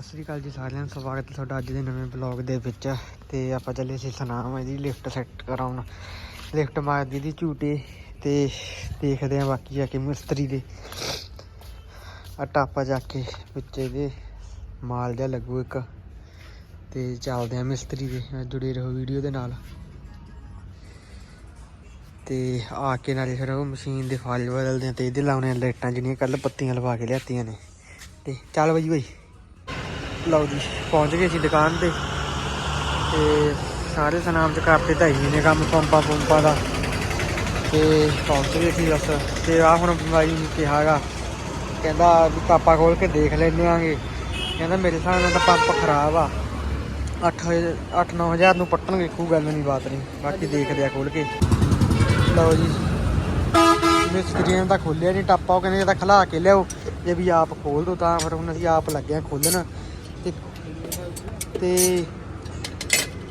ਸਤਿ ਸ੍ਰੀ ਅਕਾਲ ਜੀ ਸਾਰਿਆਂ ਨੂੰ ਸਵਾਗਤ ਹੈ ਤੁਹਾਡਾ ਅੱਜ ਦੇ ਨਵੇਂ ਬਲੌਗ ਦੇ ਵਿੱਚ। ਤੇ ਆਪਾਂ ਚੱਲੇ ਸੀ ਸਨਾਮ ਇਹਦੀ ਲਿਫਟ ਸੈੱਟ ਕਰਾਉਣ। ਲਿਫਟ ਮਾਰਦੀ ਦੀ ਝੂਟੇ ਤੇ ਦੇਖਦੇ ਆ ਬਾਕੀ ਜਾ ਕੇ ਮਿਸਤਰੀ ਦੇ। ਆ ਟਾਪਾ ਜਾ ਕੇ ਵਿੱਚ ਇਹਦੇ ਮਾਲ ਜਿਹਾ ਲੱਗੂ ਇੱਕ। ਤੇ ਚੱਲਦੇ ਆ ਮਿਸਤਰੀ ਦੇ ਜੁੜੇ ਰਹੋ ਵੀਡੀਓ ਦੇ ਨਾਲ। ਤੇ ਆ ਕੇ ਨਾਲੇ ਫਿਰ ਉਹ ਮਸ਼ੀਨ ਦੇ ਫਾਲ ਬਦਲਦੇ ਆ ਤੇ ਇਹਦੇ ਲਾਉਣੇ ਲਾਈਟਾਂ ਜਿਹੜੀਆਂ ਕੱਲ ਪੱਤੀਆਂ ਲਵਾ ਕੇ ਲਿਆਤੀਆਂ ਨੇ। ਤੇ ਚੱਲ ਬਈ ਬਈ। ਲਓ ਜੀ, ਪਹੁੰਚ ਗਏ ਸੀ ਦੁਕਾਨ ਤੇ। ਤੇ ਸਾਰੇ ਸਨਾਮ ਚ ਕਰਤੇ ਤਾਂ ਹੀ ਨੇ ਕੰਮ, ਪੰਪਾਂ ਪੰਪਾਂ ਦਾ। ਤੇ ਪਹੁੰਚ ਗਏ ਸੀ ਬਸ। ਤੇ ਆ ਹੁਣ ਬਾਈ ਨੂੰ ਕਿਹਾਗਾ ਕਹਿੰਦਾ ਵੀ ਪਾਪਾ ਖੋਲ ਕੇ ਦੇਖ ਲੈਣੇ ਆਂਗੇ। ਕਹਿੰਦਾ ਮੇਰੇ ਹਿਸਾਬ ਨਾਲ ਤਾਂ ਪੰਪ ਖਰਾਬ ਆ। 8 8 9000 ਨੂੰ ਪੱਟਣਗੇ, ਕੋਈ ਗੱਲ ਨਹੀਂ, ਬਾਤ ਨਹੀਂ। ਬਾਕੀ ਦੇਖਦੇ ਆ ਖੋਲ ਕੇ। ਲਓ ਜੀ। ਮਿਸਤਰੀਆਂ ਦਾ ਖੋਲਿਆ ਨਹੀਂ ਟਾਪਾ ਉਹ ਕਹਿੰਦੇ ਇਹ ਤਾਂ ਖਲਾ ਕੇ ਲਿਆਓ। ਜੇ ਵੀ ਆਪ ਖੋਲ ਦੋ ਤਾਂ ਫਿਰ ਹੁਣ ਅਸੀਂ ਆਪ ਲੱਗੇ ਆ ਖੋਲਣ ਤੇ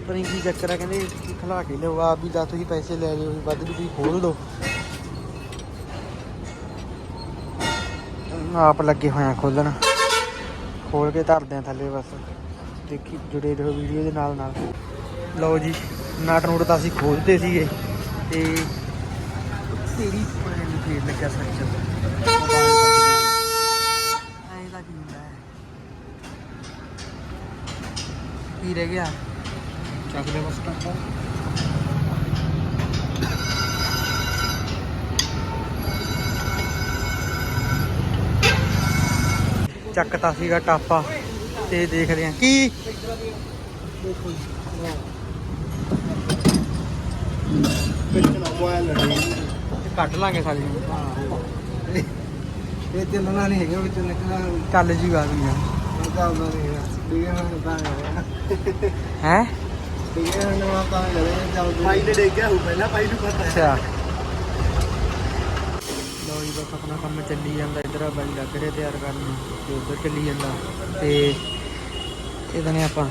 ਪਰ ਇਹ ਕੀ ਚੱਕਰ ਆ, ਕਹਿੰਦੇ ਕਿ ਖਲਾ ਕੇ ਲਿਆਓ, ਆਪ ਵੀ ਦਾ ਤੁਸੀਂ ਪੈਸੇ ਲੈ ਲਿਓ ਵੱਧ ਵੀ ਤੁਸੀਂ ਖੋਲ ਦੋ। ਆਪ ਲੱਗੇ ਹੋਏ ਆ ਖੋਲਣ। ਖੋਲ ਕੇ ਧਰਦੇ ਆ ਥੱਲੇ ਬਸ। ਦੇਖੀ, ਜੁੜੇ ਰਹੋ ਵੀਡੀਓ ਦੇ ਨਾਲ ਨਾਲ। ਲਓ ਜੀ, ਨਾਟ ਨੂਟ ਤਾਂ ਅਸੀਂ ਖੋਲਦੇ ਸੀਗੇ। ਤੇ ਤੇਰੀ ਭੈਣ ਨੂੰ ਫੇਰ ਲੱਗਿਆ ਸੱਚ ਕੀ ਰਹਿ ਗਿਆ? ਚੱਕ ਦੇ ਬਸ ਟੱਪਾ। ਚੱਕਤਾ ਸੀਗਾ ਟਾਪਾ ਤੇ ਦੇਖਦੇ ਆ ਕੀ? ਕੱਢ ਲਾਂਗੇ ਸਾਲੀ ਨੂੰ। ਇਹ ਤੇ ਨਾ ਨਹੀਂ ਹੈਗਾ ਵਿੱਚ ਨਿਕਲਾ ਚੱਲ ਜੀ ਗਾ ਵੀ ਹੈ ਭਾਈ ਨੇ ਡੇਗਿਆ ਹੋ ਪਹਿਲਾਂ ਭਾਈ ਨੂੰ ਪਤਾ ਅੱਛਾ। ਲੋ ਜੀ ਬਸ ਆਪਣਾ ਕੰਮ ਚੱਲੀ ਜਾਂਦਾ ਇਧਰ ਆ ਬਾਈ ਲੱਗ ਰਿਹਾ ਤਿਆਰ ਕਰਨ ਨੂੰ ਤੇ ਉਧਰ ਚੱਲੀ ਜਾਂਦਾ ਤੇ ਇਹਦੇ ਨੇ ਆਪਾਂ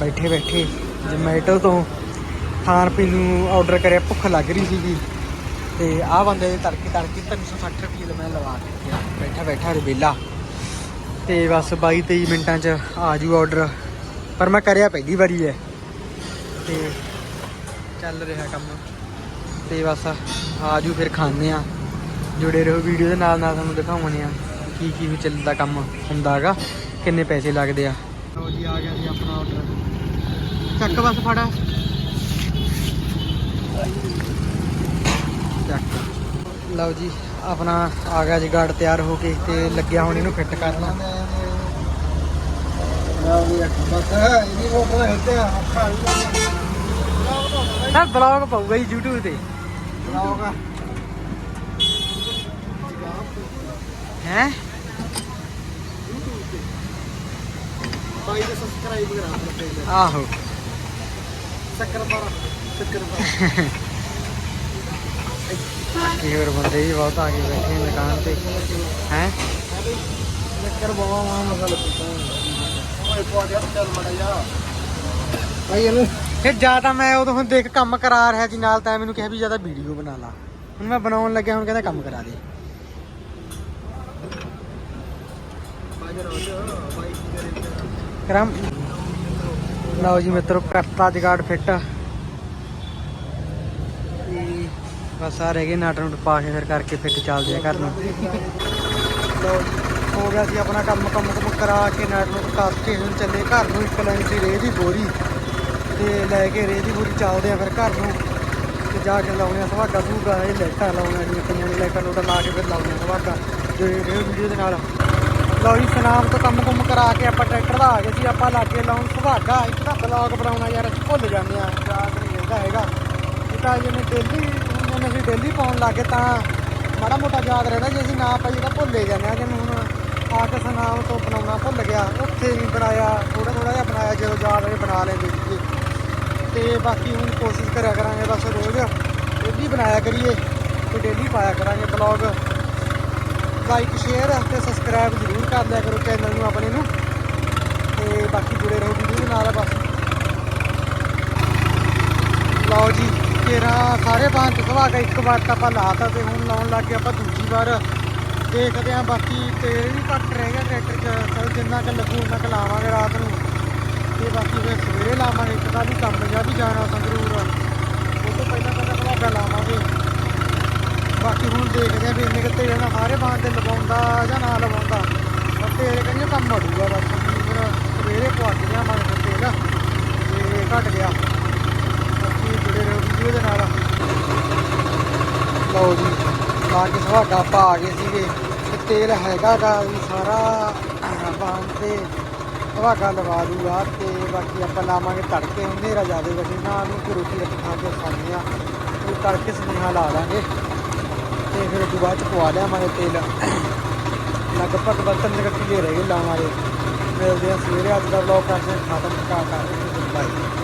ਬੈਠੇ ਬੈਠੇ ਜਮੈਟੋ ਤੋਂ ਖਾਣ ਪੀਣ ਨੂੰ ਆਰਡਰ ਕਰਿਆ ਭੁੱਖ ਲੱਗ ਰਹੀ ਸੀਗੀ ਤੇ ਆਹ ਬੰਦੇ ਦੇ ਤੜਕੇ ਤੜਕੇ 360 ਰੁਪਏ ਦਾ ਮੈਂ ਲਵਾ ਕੇ ਗਿਆ। ਬੈਠਾ ਬੈਠਾ ਰਬੇਲਾ ਤੇ ਬਸ 22 23 ਮਿੰਟਾਂ ਚ ਆ ਜੂ ਆਰਡਰ ਪਰ ਮੈਂ ਕਰਿਆ ਪਹਿਲੀ ਵਾਰੀ ਹੈ ਤੇ ਚੱਲ ਰਿਹਾ ਕੰਮ। ਤੇ ਬਸ ਆ ਜੂ ਫਿਰ ਖਾਂਦੇ ਆ। ਜੁੜੇ ਰਹੋ ਵੀਡੀਓ ਦੇ ਨਾਲ ਨਾਲ ਤੁਹਾਨੂੰ ਦਿਖਾਉਣੇ ਆ ਕੀ ਕੀ ਚੱਲਦਾ ਕੰਮ ਹੁੰਦਾ ਹੈਗਾ, ਕਿੰਨੇ ਪੈਸੇ ਲੱਗਦੇ ਆ। ਲਓ ਜੀ, ਆ ਗਿਆ ਸੀ ਆਪਣਾ ਆਰਡਰ ਚੱਕ ਬਸ ਫੜਾ। ਲਓ ਜੀ ਆਪਣਾ ਆ ਗਿਆ ਜੀ ਗਾਰਡ ਤਿਆਰ ਹੋ ਕੇ ਤੇ ਲੱਗਿਆ ਹੁਣ ਇਹਨੂੰ ਫਿੱਟ ਕਰਨਾ। ਨਾ ਬਲੌਗ ਪਾਊਗਾ ਜੀ YouTube ਤੇ। ਲਾਓਗਾ ਹੈ? ਭਾਈ ਦੇ ਸਬਸਕ੍ਰਾਈਬ ਕਰਾ ਆਪਣੇ ਪੇਜ ਆਹੋ ਸ਼ੱਕਰ ਪਾਰਾ ਸ਼ੱਕਰ ਪਾਰਾ ਕੀ ਹੋਰ ਬੰਦੇ ਵੀ ਬਹੁਤ ਆ ਕੇ ਬੈਠੇ ਨੇ ਦੁਕਾਨ ਤੇ ਹੈ? ਸ਼ੱਕਰ ਬਾਵਾ ਮਾ ਮਸਾਲਾ ਪੀਤਾ ਓਏ ਪਾ ਗਿਆ ਚੱਲ ਮੜਾ ਜਾ। ਭਾਈ ਇਹਨੂੰ ਫਿਰ ਜ਼ਿਆਦਾ ਮੈਂ ਉਦੋਂ ਹੁਣ ਦੇਖ ਕੰਮ ਕਰਾ ਰਿਹਾ ਸੀ ਨਾਲ ਤਾਂ ਮੈਨੂੰ ਕਿਹਾ ਵੀ ਜ਼ਿਆਦਾ ਵੀਡੀਓ ਬਣਾ ਲਾ। ਹੁਣ ਮੈਂ ਬਣਾਉਣ ਲੱਗਿਆ ਹੁਣ ਕਹਿੰਦਾ ਕੰਮ ਕਰਾ ਦੇ। ਬਾਜਰ ਹੋ ਜਾ ਭਾਈ ਕੀ ਕਰੇ ਕਰਾਂ। ਲਓ ਜੀ ਮਿੱਤਰੋ ਕਰਤਾ ਜਗਾੜ ਫਿੱਟ ਤੇ ਬਸ ਆ ਰਹਿ ਗਏ, ਨਾਟ ਨੂਟ ਪਾ ਕੇ ਫਿਰ ਕਰਕੇ ਫਿੱਟ ਚੱਲਦੇ ਆ ਘਰ ਨੂੰ। ਲਓ ਹੋ ਗਿਆ ਸੀ ਆਪਣਾ ਕੰਮ ਕੰਮ, ਕੁਮ ਕਰਾ ਕੇ ਨਾਟ ਨੂਟ ਕੱਸ ਕੇ ਹੁਣ ਚੱਲੇ ਘਰ ਨੂੰ, ਇੱਕ ਲੈਣੀ ਸੀ ਰੇਹ ਦੀ ਬੋਰੀ। ਤੇ ਲੈ ਕੇ ਰੇਹ ਦੀ ਬੋਰੀ ਚੱਲਦੇ ਆ ਫਿਰ ਘਰ ਨੂੰ। ਤੇ ਜਾ ਕੇ ਲਾਉਣੇ ਆ ਸੁਹਾਗਾ ਸੁਹਾਗਾ, ਇਹ ਲਾਈਟਾਂ ਲਾਉਣੀਆਂ ਜੀ ਕਈਆਂ ਨੂੰ, ਲਾਈਟਾਂ ਲੋਟਾਂ ਲਾ ਕੇ ਫਿਰ ਲਾਉਣੇ ਆ ਸੁਹਾਗਾ। ਜੋ ਇਹ ਵੀਡੀਓ ਦੇ ਨਾਲ। ਲਓ ਜੀ, ਸਨਾਮ ਤੋਂ ਕੰਮ, ਕੁਮ ਕਰਾ ਕੇ ਆਪਾਂ ਟਰੈਕਟਰ ਦਾ ਆ ਗਏ ਸੀ, ਆਪਾਂ ਲਾ ਕੇ ਲਾਉਣ ਸੁਭਾਗਾ ਇੱਕ ਤਾਂ ਬਲੌਗ ਬਣਾਉਣਾ ਯਾਰ, ਅਸੀਂ ਭੁੱਲ ਜਾਂਦੇ ਆ, ਯਾਦ ਨਹੀਂ ਰਹਿੰਦਾ ਹੈਗਾ। ਇਹ ਤਾਂ ਜਿਵੇਂ ਡੇਲੀ ਹੁਣ ਅਸੀਂ ਡੇਲੀ ਪਾਉਣ ਲੱਗੇ ਤਾਂ ਮਾੜਾ ਮੋਟਾ ਯਾਦ ਰਹਿੰਦਾ ਜੇ, ਅਸੀਂ ਨਾ ਪਾਈਏ ਤਾਂ ਭੁੱਲੇ ਜਾਂਦੇ ਆ ਜਿਵੇਂ ਹੁਣ ਆ ਕੇ ਸਨਾਮ ਤੋਂ ਬਣਾਉਣਾ ਭੁੱਲ ਗਿਆ, ਉੱਥੇ ਵੀ ਬਣਾਇਆ ਥੋੜਾ ਥੋੜਾ ਜਿਹਾ ਬਣਾਇਆ, ਜਦੋਂ ਯਾਦ ਆਵੇ ਬਣਾ ਲੈਂਦੇ ਸੀਗੇ ਤੇ ਬਾਕੀ ਹੁਣ ਕੋਸ਼ਿਸ਼ ਕਰਿਆ ਕਰਾਂਗੇ ਬਸ ਰੋਜ਼ ਡੇਲੀ ਬਣਾਇਆ ਕਰੀਏ ਤੇ ਡੇਲੀ ਪਾਇਆ ਕਰਾਂਗੇ ਬਲੌਗ ਲਾਈਕ ਸ਼ੇਅਰ ਤੇ ਸਬਸਕ੍ਰਾਈਬ ਜ਼ਰੂਰ ਕਰ ਲਿਆ ਕਰੋ ਚੈਨਲ ਨੂੰ ਆਪਣੇ ਨੂੰ। ਤੇ ਬਾਕੀ ਜੁੜੇ ਰਹੋ ਵੀਡੀਓ ਨਾਲ ਬਸ। ਲਓ ਜੀ। ਤੇਰਾ ਸਾਰੇ ਬਾਂਹ ਚੁਕਵਾ ਕੇ ਇੱਕ ਵਾਰ ਤਾਂ ਆਪਾਂ ਲਾਤਾ ਤੇ ਹੁਣ ਲਾਉਣ ਲੱਗ ਗਏ ਆਪਾਂ ਦੂਜੀ ਵਾਰ। ਦੇਖਦੇ ਆਂ ਬਾਕੀ ਤੇਲ ਵੀ ਘੱਟ ਰਹਿ ਗਿਆ ਟਰੈਕਟਰ 'ਚ ਜਿੰਨਾ ਕੁ ਲੱਗੂ ਉਹਨਾਂ ਕੁ ਲਾਵਾਂਗੇ ਰਾਤ ਨੂੰ। ਤੇ ਬਾਕੀ ਫਿਰ ਸਵੇਰੇ ਲਾਵਾਂਗੇ, ਇੱਕ ਤਾਂ ਵੀ ਕੰਮ ਜਾ ਵੀ ਜਾਣਾ ਸੰਗਰੂਰ ਉਹ ਤੋਂ ਪਹਿਲਾਂ ਪਹਿਲਾਂ ਭਲਾਗਾ ਲਾਵਾਂਗੇ। ਬਾਕੀ ਹੁਣ ਦੇਖਦੇ ਆ ਵੀ ਇੰਨੇ ਕੁ ਤੇਲ ਨਾਲ ਸਾਰੇ ਬਾਂਹ ਤੇ ਲਵਾਉਂਦਾ ਜਾਂ ਨਾ ਲਵਾਉਂਦਾ। ਪਰ ਤੇਲ ਕਹਿੰਦੇ ਕੰਮ ਅੜੂਗਾ ਬਸ ਫਿਰ ਸਵੇਰੇ ਪਹੁੰਚ ਗਿਆ ਮਨ ਤੇ ਤੇਲ। ਤੇ ਘਟ ਗਿਆ ਬਾਕੀ ਜੁੜੇ ਰਹੋ ਵੀਡੀਓ ਦੇ ਨਾਲ ਲਓ ਜੀ। ਲਾ ਕੇ ਸੁਹਾਗਾ ਪਾ ਆ ਗਏ ਸੀਗੇ ਤੇ ਤੇਲ ਹੈਗਾ ਗਾ ਵੀ ਸਾਰਾ ਬਾਂਹ ਤੇ ਸੁਹਾਗਾ ਲਵਾ ਦੂਗਾ ਤੇ ਬਾਕੀ ਆਪਾਂ ਲਾਵਾਂਗੇ ਤੜਕੇ ਹੁਣ ਹਨੇਰਾ ਜ਼ਿਆਦਾ ਗੱਡੀ ਨਾਲ ਨੂੰ ਰੋਟੀ ਰੱਖ ਖਾ ਕੇ ਖਾਂਦੇ ਆ। ਉਹ ਤੜਕੇ ਸੁਨੇਹਾ ਲਾ ਦਾਂਗੇ ਤੇ ਫਿਰ ਉਦੋਂ ਬਾਅਦ ਚ ਪਵਾ ਲਿਆਵਾਂਗੇ ਤੇਲ। ਲਗਭਗ ਬਰਤਨ ਦੇ ਕਿਲੇ ਰਹਿ ਗਏ ਲਾਵਾਂਗੇ ਮਿਲਦੇ ਆ ਸਵੇਰੇ, ਅੱਜ ਦਾ ਵਲੌਗ ਕਰਦੇ ਹਾਂ ਖਤਮ ਕਾ ਕਰ ਬਾਈ।